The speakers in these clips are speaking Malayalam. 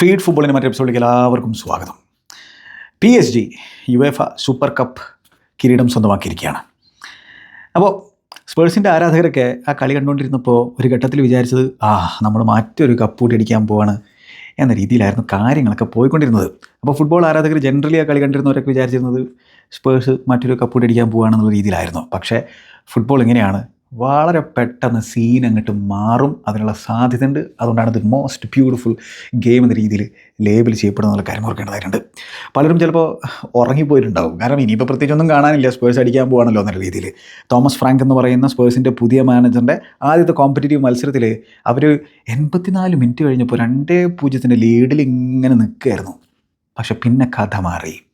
ഫീഡ് ഫുട്ബോളിന്റെ മറ്റൊരു എപ്പിസോഡിലേക്ക് എല്ലാവർക്കും സ്വാഗതം. P S G UEFA super cup കിരീടം സ്വന്തമാക്കിയിരിക്കുകയാണ്. അപ്പോൾ സ്പേഴ്സിന്റെ ആരാധകരൊക്കെ ആ കളി കണ്ടുകൊണ്ടിരുന്നപ്പോൾ ഒരു ഘട്ടത്തിൽ വിചാരിച്ചത് ആ നമ്മൾ മറ്റൊരു കപ്പ് കൂടി അടിക്കാൻ പോവാണ് എന്ന രീതിയിലായിരുന്നു കാര്യങ്ങളൊക്കെ പോയിക്കൊണ്ടിരുന്നത്. അപ്പോൾ ഫുട്ബോൾ ആരാധകർ ജനറലി ആ കളി കണ്ടിരുന്നവരൊക്കെ വിചാരിച്ചിരുന്നത് സ്പേഴ്സ് മറ്റൊരു കപ്പ് കൂടി അടിക്കാൻ പോവുകയാണെന്നുള്ള രീതിയിലായിരുന്നു. പക്ഷേ ഫുട്ബോൾ എങ്ങനെയാണ് വളരെ പെട്ടെന്ന് സീൻ അങ്ങോട്ട് മാറും. അതിനുള്ള സാധ്യതയുണ്ട്. അതുകൊണ്ടാണ് ഇത് മോസ്റ്റ് ബ്യൂട്ടിഫുൾ ഗെയിം എന്ന രീതിയിൽ ലേബിൾ ചെയ്യപ്പെടുന്നുള്ള കാര്യം ഓർക്കേണ്ടതായിട്ടുണ്ട്. പലരും ചിലപ്പോൾ ഉറങ്ങിപ്പോയിട്ടുണ്ടാവും. കാരണം ഇനിയിപ്പോൾ പ്രത്യേകിച്ചൊന്നും കാണാനില്ല. സ്പേഴ്സ് അടിക്കാൻ പോകണമല്ലോ എന്നുള്ള രീതിയിൽ. തോമസ് ഫ്രാങ്ക് എന്ന് പറയുന്ന സ്പേഴ്സിന്റെ പുതിയ മാനേജറിന്റെ ആദ്യത്തെ കോമ്പറ്റീറ്റീവ് മത്സരത്തിൽ അവർ എൺപത്തിനാല് മിനിറ്റ് കഴിഞ്ഞപ്പോൾ രണ്ടേ പൂജ്യത്തിന്റെ ലീഡിൽ ഇങ്ങനെ നിൽക്കുകയായിരുന്നു. പക്ഷെ പിന്നെ കഥ മാറി.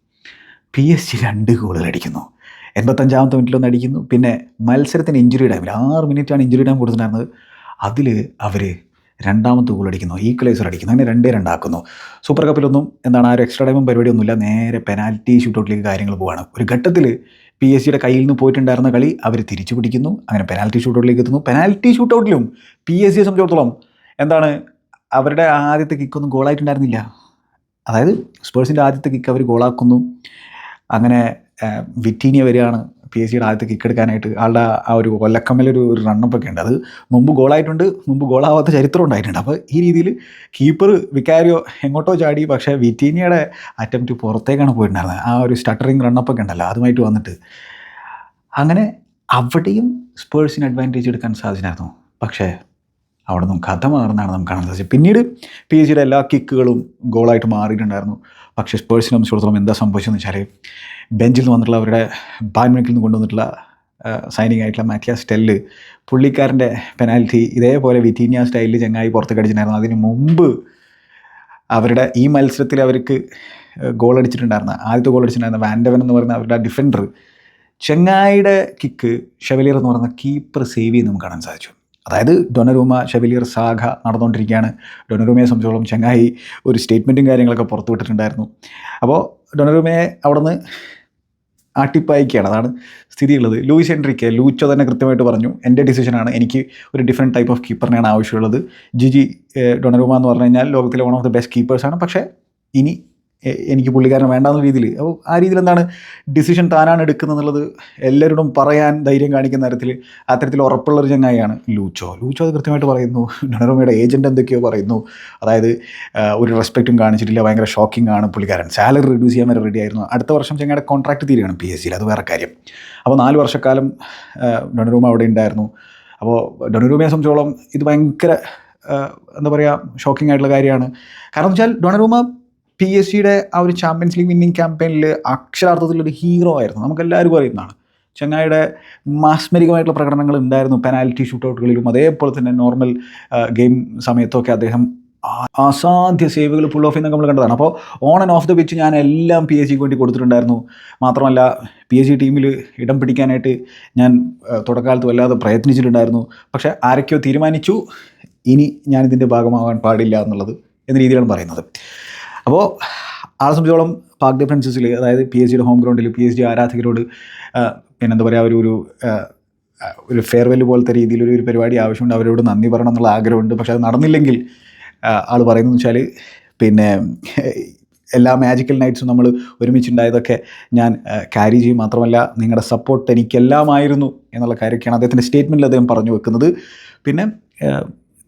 പി എസ് ജി രണ്ട് ഗോളുകൾ അടിക്കുന്നു. എൺപത്തഞ്ചാമത്തെ മിനിറ്റിലൊന്ന് അടിക്കുന്നു. പിന്നെ മത്സരത്തിന് ഇഞ്ചുറി ടൈമിൽ ആറ് മിനിറ്റാണ് ഇഞ്ചുറി ടൈം കൊടുത്തിട്ടുണ്ടായിരുന്നത്. അതിൽ അവർ രണ്ടാമത്തെ ഗോൾ അടിക്കുന്നു. ഈക്വലൈസർ അടിക്കുന്നു. അങ്ങനെ രണ്ടേ രണ്ടാക്കുന്നു. സൂപ്പർ കപ്പിലൊന്നും എന്താണ് ആ ഒരു എക്സ്ട്രാ ടൈമും പരിപാടിയൊന്നുമില്ല. നേരെ പെനാൽറ്റി ഷൂട്ടൗട്ടിലേക്ക് കാര്യങ്ങൾ പോവാണ്. ഒരു ഘട്ടത്തിൽ പി എസ് സിയുടെ കയ്യിൽ നിന്ന് പോയിട്ടുണ്ടായിരുന്ന കളി അവർ തിരിച്ചു പിടിക്കുന്നു. അങ്ങനെ പെനാൽറ്റി ഷൂട്ടൗട്ടിലേക്ക് എത്തുന്നു. പെനാൽറ്റി ഷൂട്ടൗട്ടിലും പി എസ് സിയെ സംബന്ധിച്ചിടത്തോളം എന്താണ് അവരുടെ ആദ്യത്തെ കിക്കൊന്നും ഗോളായിട്ടുണ്ടായിരുന്നില്ല അതായത് സ്പേഴ്സിന്റെ ആദ്യത്തെ കിക്ക് അവർ ഗോളാക്കുന്നു അങ്ങനെ വിറ്റീനിയ വരികയാണ് പി എസ് സിയുടെ ആദ്യത്തെ കിക്ക് എടുക്കാനായിട്ട് ആളുടെ ആ ഒരു കൊല്ലക്കമ്മലൊരു ഒരു റണ്ണപ്പ് ഒക്കെ ഉണ്ട്. അത് മുമ്പ് ഗോളായിട്ടുണ്ട് മുമ്പ് ഗോളാവാത്ത ചരിത്രം ഉണ്ടായിട്ടുണ്ട്. അപ്പോൾ ഈ രീതിയിൽ കീപ്പർ വിക്കാരിയോ എങ്ങോട്ടോ ചാടി പക്ഷേ വിറ്റീനിയയുടെ അറ്റംപ്റ്റ് പുറത്തേക്കാണ് പോയിട്ടുണ്ടായിരുന്നത്. ആ ഒരു സ്റ്റട്ടറിങ് റണ്ണപ്പ് ഒക്കെ ഉണ്ടല്ലോ അതുമായിട്ട് വന്നിട്ട്. അങ്ങനെ അവിടെയും സ്പേഴ്സിന് അഡ്വാന്റേജ് എടുക്കാൻ സാധിച്ചിരുന്നു. പക്ഷേ അവിടെ നിന്നും കഥ മാറുന്നതാണ് നമുക്ക് കാണാൻ സാധിച്ചത്. പിന്നീട് പി എസ് സിയുടെ എല്ലാ കിക്കുകളും ഗോളായിട്ട് മാറിയിട്ടുണ്ടായിരുന്നു. പക്ഷേ സ്പേഴ്സിനെ സംബന്ധിച്ചിടത്തോളം എന്താ സംഭവിച്ചതെന്ന് വെച്ചാൽ ബെഞ്ചിൽ നിന്ന് വന്നിട്ടുള്ള അവരുടെ ബാൻമിക്കിൽ നിന്ന് കൊണ്ടുവന്നിട്ടുള്ള സൈനിങ് ആയിട്ടുള്ള മാത്യാസ് ടെല്ല് പുള്ളിക്കാരന്റെ പെനാൽറ്റി ഇതേപോലെ വിറ്റീനിയ സ്റ്റൈലിൽ ചങ്ങായി പുറത്ത് കടിച്ചിട്ടുണ്ടായിരുന്നു അതിന് മുമ്പ് അവരുടെ ഈ മത്സരത്തിൽ അവർക്ക് ഗോൾ അടിച്ചിട്ടുണ്ടായിരുന്ന ആദ്യത്തെ ഗോൾ അടിച്ചിട്ടുണ്ടായിരുന്ന വാൻഡവൻ എന്ന് പറയുന്ന അവരുടെ ഡിഫൻഡർ ചെങ്ങായിയുടെ കിക്ക് ഷെവലിയർ എന്ന് പറയുന്ന കീപ്പർ സേവ് ചെയ്ത് നമുക്ക് കാണാൻ സാധിച്ചു. അതായത് ഡൊനറൂമ ഷെവിലിയർ സാഖ നടന്നുകൊണ്ടിരിക്കുകയാണ്. ഡൊനറൂമയെ സംബന്ധിച്ചോളം ചെങ്ങായി ഒരു സ്റ്റേറ്റ്മെന്റും കാര്യങ്ങളൊക്കെ പുറത്തുവിട്ടിട്ടുണ്ടായിരുന്നു അപ്പോൾ ഡൊനറൂമയെ അവിടെ നിന്ന് ആട്ടിപ്പായിക്കുകയാണ്. അതാണ് സ്ഥിതിയുള്ളത്. ലൂയിസ് എൻട്രിക്ക് ലൂച്ചോ തന്നെ കൃത്യമായിട്ട് പറഞ്ഞു എന്റെ ഡിസിഷനാണ് എനിക്ക് ഒരു ഡിഫറെന്റ് ടൈപ്പ് ഓഫ് കീപ്പറിനെയാണ് ആവശ്യമുള്ളത്. ജിജി ഡൊണരൂമ എന്ന് പറഞ്ഞു കഴിഞ്ഞാൽ ലോകത്തിലെ വൺ ഓഫ് ദി ബെസ്റ്റ് കീപ്പേഴ്സാണ് പക്ഷേ ഇനി എനിക്ക് പുള്ളിക്കാരനെ എന്ന രീതിയിൽ. അപ്പോൾ ആ രീതിയിൽ എന്താണ് ഡിസിഷൻ താനാണ് എടുക്കുന്നത് എന്നുള്ളത് എല്ലാവരോടും പറയാൻ ധൈര്യം കാണിക്കുന്ന തരത്തിൽ അത്തരത്തിൽ ഉറപ്പുള്ളൊരു ചങ്ങായിയാണ് ലൂച്ചോ. ലൂച്ചോ അത് കൃത്യമായിട്ട് പറയുന്നു. ഡൊണറോമയുടെ ഏജന്റ് എന്തൊക്കെയോ പറയുന്നു. അതായത് ഒരു റെസ്പെക്റ്റും കാണിച്ചിട്ടില്ല. ഭയങ്കര ഷോക്കിംഗ് ആണ് പുള്ളിക്കാരൻ. സാലറി റിഡ്യൂസ് ചെയ്യാൻ വരെ റെഡി ആയിരുന്നു. അടുത്ത വർഷം ചങ്ങയുടെ കോൺട്രാക്ട് തീരുകയാണ് പി എസ് സിയിൽ അത് വേറെ കാര്യം. അപ്പോൾ നാല് വർഷക്കാലം ഡൊണറൂമ അവിടെ ഉണ്ടായിരുന്നു. അപ്പോൾ ഡൊണറൂമയെ സംബന്ധിച്ചോളം ഇത് ഭയങ്കര എന്താ പറയുക ഷോക്കിംഗ് ആയിട്ടുള്ള കാര്യമാണ്. കാരണം വെച്ചാൽ ഡൊണറൂമ പി എസ് സിയുടെ ആ ഒരു ചാമ്പ്യൻസ് ലീഗ് വിന്നിങ് ക്യാമ്പയിനിൽ അക്ഷരാർത്ഥത്തിൽ ഒരു ഹീറോ ആയിരുന്നു. നമുക്കെല്ലാവർക്കും അറിയുന്നതാണ്. ചെങ്ങായിയുടെ മാസ്മരികമായിട്ടുള്ള പ്രകടനങ്ങൾ ഉണ്ടായിരുന്നു. പെനാൽറ്റി ഷൂട്ടൗട്ടുകളിലും അതേപോലെ തന്നെ നോർമൽ ഗെയിം സമയത്തൊക്കെ അദ്ദേഹം അസാധ്യ സേവുകൾ ഫുൾ ഓഫ് എന്നൊക്കെ നമ്മൾ കണ്ടതാണ്. അപ്പോൾ on and off the pitch ഞാൻ എല്ലാം പി എസ് സിക്ക് വേണ്ടി കൊടുത്തിട്ടുണ്ടായിരുന്നു. മാത്രമല്ല പി എസ് സി ടീമിൽ ഇടം പിടിക്കാനായിട്ട് ഞാൻ തുടക്കാലത്ത് വല്ലാതെ പ്രയത്നിച്ചിട്ടുണ്ടായിരുന്നു. പക്ഷേ ആരൊക്കെയോ തീരുമാനിച്ചു. ഇനി ഞാനിതിന്റെ ഭാഗമാകാൻ പാടില്ല എന്നുള്ളത് എന്ന രീതിയിലാണ് പറയുന്നത്. അപ്പോൾ ആളെ സംബന്ധിച്ചോളം പാക് ഡിഫൻസസിൽ അതായത് പി എസ് ജിയുടെ ഹോം ഗ്രൗണ്ടിൽ പി എസ് ജി ആരാധകരോട് പിന്നെന്താ പറയുക ഒരു ഒരു ഒരു ഫെയർവെൽ പോലത്തെ രീതിയിലൊരു ഒരു പരിപാടി ആവശ്യമുണ്ട്. അവരോട് നന്ദി പറയണം എന്നുള്ള ആഗ്രഹമുണ്ട്. പക്ഷെ അത് നടന്നില്ലെങ്കിൽ ആൾ പറയുന്നത് വെച്ചാൽ പിന്നെ എല്ലാ മാജിക്കൽ നൈറ്റ്സും നമ്മൾ ഒരുമിച്ചുണ്ടായതൊക്കെ ഞാൻ ക്യാരി ചെയ്യും. മാത്രമല്ല നിങ്ങളുടെ സപ്പോർട്ട് എനിക്കെല്ലാമായിരുന്നു എന്നുള്ള കാര്യമൊക്കെയാണ് അദ്ദേഹത്തിന്റെ സ്റ്റേറ്റ്മെന്റിൽ അദ്ദേഹം പറഞ്ഞു വെക്കുന്നത്. പിന്നെ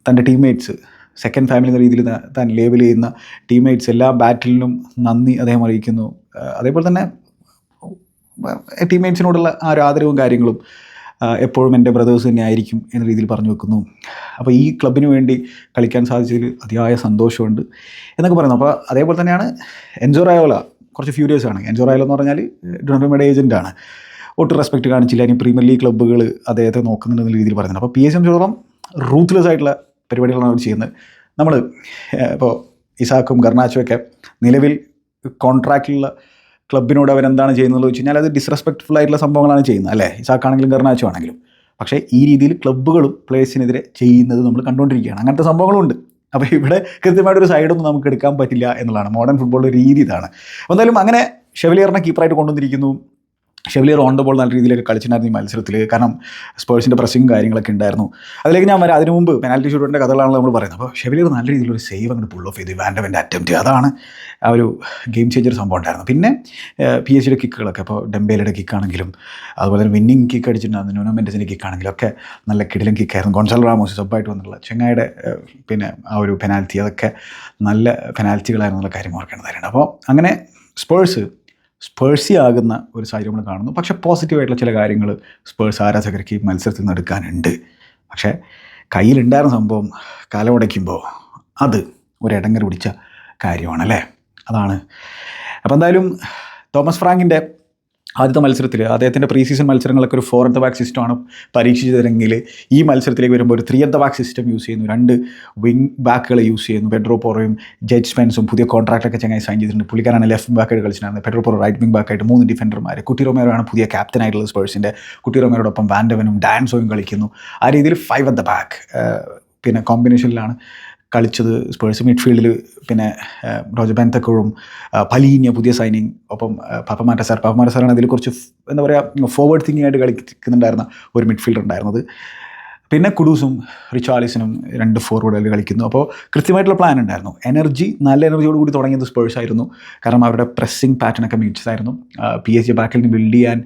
തന്റെ ടീംമേറ്റ്സ് സെക്കൻഡ് ഫാമിലി എന്ന രീതിയിൽ താൻ ലേബൽ ചെയ്യുന്ന ടീംമേറ്റ്സ് എല്ലാ ബാറ്റിലിനും നന്ദി അദ്ദേഹം അറിയിക്കുന്നു. അതേപോലെ തന്നെ ടീംമേറ്റ്സിനോടുള്ള ആ ഒരു ആദരവും കാര്യങ്ങളും എപ്പോഴും എന്റെ ബ്രദേഴ്സ് തന്നെ ആയിരിക്കും എന്ന രീതിയിൽ പറഞ്ഞു വെക്കുന്നു. അപ്പോൾ ഈ ക്ലബിന് വേണ്ടി കളിക്കാൻ സാധിച്ചതിൽ അതിയായ സന്തോഷമുണ്ട് എന്നൊക്കെ പറയുന്നു. അപ്പോൾ അതേപോലെ തന്നെയാണ് എൻജോ റായോല കുറച്ച് ഫ്യൂരിയസ് ആണ്. എൻജോ റായോല എന്ന് പറഞ്ഞാൽ ഡൊണർമയുടെ ഏജന്റാണ് ഒട്ടും റെസ്പെക്റ്റ് കാണിച്ചില്ല. ഇനി പ്രീമിയർ ലീഗ് ക്ലബ്ബുകൾ അദ്ദേഹത്തെ നോക്കുന്നുണ്ടെന്ന രീതിയിൽ പറയുന്നത് അപ്പോൾ പി എസ് എം റൂത്ത്ലെസ് ആയിട്ടുള്ള പരിപാടികളാണ് അവർ ചെയ്യുന്നത്. നമ്മൾ ഇപ്പോൾ ഇസാക്കും ഗർണാച്ചും ഒക്കെ നിലവിൽ കോൺട്രാക്റ്റിലുള്ള ക്ലബിനോട് അവരെന്താണ് ചെയ്യുന്നത് വെച്ച് കഴിഞ്ഞാൽ അത് ഡിസ്റെസ്പെക്ട്ഫുൾ ആയിട്ടുള്ള സംഭവങ്ങളാണ് ചെയ്യുന്നത് അല്ലേ? ഇസാക്കാണെങ്കിലും ഗർണാച്ചു ആണെങ്കിലും. പക്ഷേ ഈ രീതിയിൽ ക്ലബ്ബുകളും പ്ലേയേഴ്സിനെതിരെ ചെയ്യുന്നത് നമ്മൾ കണ്ടുകൊണ്ടിരിക്കുകയാണ്. അങ്ങനത്തെ സംഭവങ്ങളുണ്ട്. അപ്പോൾ ഇവിടെ കൃത്യമായിട്ടൊരു സൈഡൊന്നും നമുക്ക് എടുക്കാൻ പറ്റില്ല എന്നുള്ളതാണ്. മോഡേൺ ഫുട്ബോളിന്റെ രീതി ഇതാണ്. എന്തായാലും അങ്ങനെ ഷെവലിയറിനെ കീപ്പറായിട്ട് കൊണ്ടുവന്നിരിക്കുന്നു. ഷെവലിയർ ഓൺ ദ ബോൾ നല്ല രീതിയിലൊക്കെ കളിച്ചിട്ടുണ്ടായിരുന്നു ഈ മത്സരത്തിൽ. കാരണം സ്പേഴ്സിന്റെ പ്രസിംഗ് കാര്യങ്ങളൊക്കെ ഉണ്ടായിരുന്നു. അതിലേക്ക് ഞാൻ വരാം. അതിന് മുമ്പ് പെനാൽറ്റി ഷൂട്ടിന്റെ കഥകളാണല്ലോ നമ്മൾ പറയുന്നത്. അപ്പോൾ ഷെവലിയർ നല്ല രീതിയിലൊരു സേവ് അങ്ങനെ പുൾ ഓഫ് ചെയ്തു. വാൻഡവന്റെ അറ്റംപ്റ്റ് അതാണ് ആ ഒരു ഗെയിം ചേഞ്ചർ സംഭവം ഉണ്ടായിരുന്നു പിന്നെ പി എസ് സിയുടെ കിക്കുകളൊക്കെ അപ്പോൾ ഡെംബേലയുടെ കിക്കാണെങ്കിലും അതുപോലെ തന്നെ വിന്നിങ് കിക്ക് അടിച്ചിട്ടുണ്ടായിരുന്നു. നോനോ മെന്റസിന്റെ കിക്കാണെങ്കിലും ഒക്കെ നല്ല കിടിലൻ കിക്കായിരുന്നു ഗോൺസാൽ റാമോസ് സബ്ബായിട്ട് വന്നിട്ടുള്ള ചെങ്ങായുടെ പിന്നെ ആ ഒരു പെനാൽറ്റി അതൊക്കെ നല്ല പെനാൽറ്റികളായിരുന്നു എന്നുള്ള കാര്യം ഓർക്കേണ്ടതായിട്ടുണ്ട്. അപ്പോൾ അങ്ങനെ സ്പേഴ്സ് സ്പേഴ്സി ആകുന്ന ഒരു സാഹചര്യം നമ്മൾ കാണുന്നു. പക്ഷേ പോസിറ്റീവായിട്ടുള്ള ചില കാര്യങ്ങൾ സ്പേഴ്സ് ആരാധകർക്ക് ഈ മത്സരത്തിൽ നിന്ന് എടുക്കാനുണ്ട്. പക്ഷേ കയ്യിലുണ്ടായിരുന്ന സംഭവം കലമുടയ്ക്കുമ്പോൾ അത് ഒരു ഇടങ്ങർ പിടിച്ച കാര്യമാണ് അല്ലേ അതാണ്. അപ്പോൾ എന്തായാലും തോമസ് ഫ്രാങ്കിന്റെ ആദ്യത്തെ മത്സരത്തിൽ അദ്ദേഹത്തിന്റെ പ്രീ സീസൺ മത്സരങ്ങളൊക്കെ ഒരു ഫോർ അറ്റ് ദ ബാക്ക് സിസ്റ്റമാണ് പരീക്ഷിച്ചതെങ്കിൽ ഈ മത്സരത്തിലേക്ക് വരുമ്പോൾ ഒരു three at the back system use ചെയ്യുന്നു. രണ്ട് വിങ് ബാക്കുകൾ യൂസ് ചെയ്യുന്നു. പെഡ്രോ പോറോയും ജഡ്ജ് സ്പെൻസും പുതിയ കോൺട്രാക്റ്റൊക്കെ ചങ്ങായി സൈൻ ചെയ്തിട്ടുണ്ട്. പുള്ളിക്കാരാണ് ലെഫ്റ്റ് ബാക്കായിട്ട് കളിച്ചിട്ടുണ്ട് പെഡ്രോ പോറോ റൈറ്റ് വിങ് ബാക്കായിട്ട് മൂന്ന് ഡിഫൻഡർമാർ കുട്ടി റൊമേറോ പുതിയ ക്യാപ്റ്റൻ ആയിട്ടുള്ള സ്പേഴ്സിന്റെ കുട്ടി റൊമേറോടൊപ്പം വാൻഡവനും ഡാൻസോയും കളിക്കുന്നു. ആ രീതിയിൽ ഫൈവ് അറ്റ് ബാക്ക് പിന്നെ കോമ്പിനേഷനിലാണ് കളിച്ചത് സ്പേഴ്സ് മിഡ്ഫീൽഡിൽ പിന്നെ റോജർ ബെന്തക്കോഴും പലീനിയ പുതിയ സൈനിങ് ഒപ്പം പാപ്പമാറ്റ സാർ. പാപ്പമാറ്റ സാറാണ് അതിൽ കുറച്ച് എന്താ പറയുക ഫോർവേഡ് തിങ്കിങ് ആയിട്ട് കളിക്കുന്നുണ്ടായിരുന്ന ഒരു മിഡ്ഫീൽഡർ ഉണ്ടായിരുന്നത്. പിന്നെ കുഡൂസും റിച്ചാലിസിനും രണ്ട് ഫോർവേഡിൽ കളിക്കുന്നു. അപ്പോൾ കൃത്യമായിട്ടുള്ള പ്ലാൻ ഉണ്ടായിരുന്നു. എനർജി നല്ല എനർജിയോട് കൂടി തുടങ്ങിയത് സ്പേഴ്സ് ആയിരുന്നു. കാരണം അവരുടെ പ്രസ്സിങ് പാറ്റേൺ ഒക്കെ മികച്ചതായിരുന്നു പി എസ് ജി ബാക്കിൽ നിന്ന് ബിൽഡ് ചെയ്യാൻ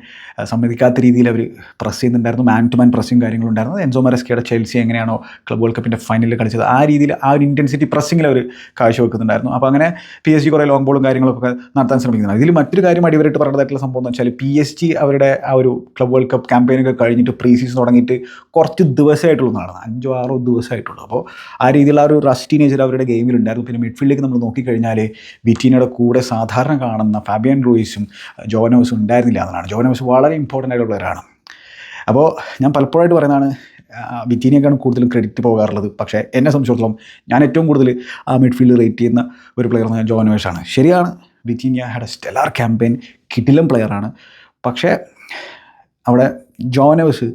സമ്മതിക്കാത്ത രീതിയിൽ അവർ പ്രസ് ചെയ്യുന്നുണ്ടായിരുന്നു. മാൻ ടു മാൻ പ്രസ്സിങ് കാര്യങ്ങളുണ്ടായിരുന്നു എൻസോ മരസ്കിയുടെ ചെൽസി എങ്ങനെയാണോ ക്ലബ് വേൾഡ് കപ്പിന്റെ ഫൈനലിൽ കളിച്ചത് ആ രീതിയിൽ ആ ഒരു ഇന്റൻസിറ്റി പ്രസ്സിങ്ങിൽ അവർ കാഴ്ചവെക്കുന്നുണ്ടായിരുന്നു. അപ്പോൾ അങ്ങനെ പി എസ് ജി കുറേ ലോങ് ബോളും കാര്യങ്ങളൊക്കെ നടത്താൻ ശ്രമിക്കുന്നത് ഇതിൽ മറ്റൊരു കാര്യം അടിവരായിട്ട് പറഞ്ഞതായിട്ടുള്ള സംഭവം എന്ന് വെച്ചാൽ പി എസ് ജി അവരുടെ ആ ഒരു ക്ലബ് വേൾഡ് കപ്പ് ക്യാമ്പയിനൊക്കെ കഴിഞ്ഞിട്ട് പ്രീ സീസൺ തുടങ്ങിയിട്ട് കുറച്ച് ദിവസമായിട്ടുള്ളതാണ് അഞ്ചോ ആറോ ദിവസമായിട്ടുള്ളൂ. അപ്പോൾ ആ രീതിയിലുള്ള ഒരു റസ്റ്റി ടീനേജർ അവരുടെ ഗെയിമിലുണ്ടായിരുന്നു പിന്നെ മിഡ്ഫീൽഡിലേക്ക് നമ്മൾ നോക്കിക്കഴിഞ്ഞാൽ വിറ്റീനയുടെ കൂടെ സാധാരണ കാണുന്ന ഫാബിയൻ റോയിസും ജോനോസും ഉണ്ടായിരുന്നില്ല എന്നാണ് ജോനോസ് വളരെ ഇമ്പോർട്ടന്റ് ആയിട്ടുള്ള പ്ലെയറാണ് അപ്പോൾ ഞാൻ പലപ്പോഴായിട്ട് പറയുന്നതാണ് വിറ്റീനിയൊക്കെയാണ് കൂടുതലും ക്രെഡിറ്റ് പോകാറുള്ളത്. പക്ഷേ എന്നെ സംബന്ധിച്ചിടത്തോളം ഞാൻ ഏറ്റവും കൂടുതൽ ആ മിഡ്ഫീൽഡ് റേറ്റ് ചെയ്യുന്ന ഒരു പ്ലെയർ എന്ന് ഞാൻ ആണ്. ശരിയാണ് Vitinha had a stellar campaign കിടിലം പ്ലെയറാണ് പക്ഷേ അവിടെ ജോനോസ്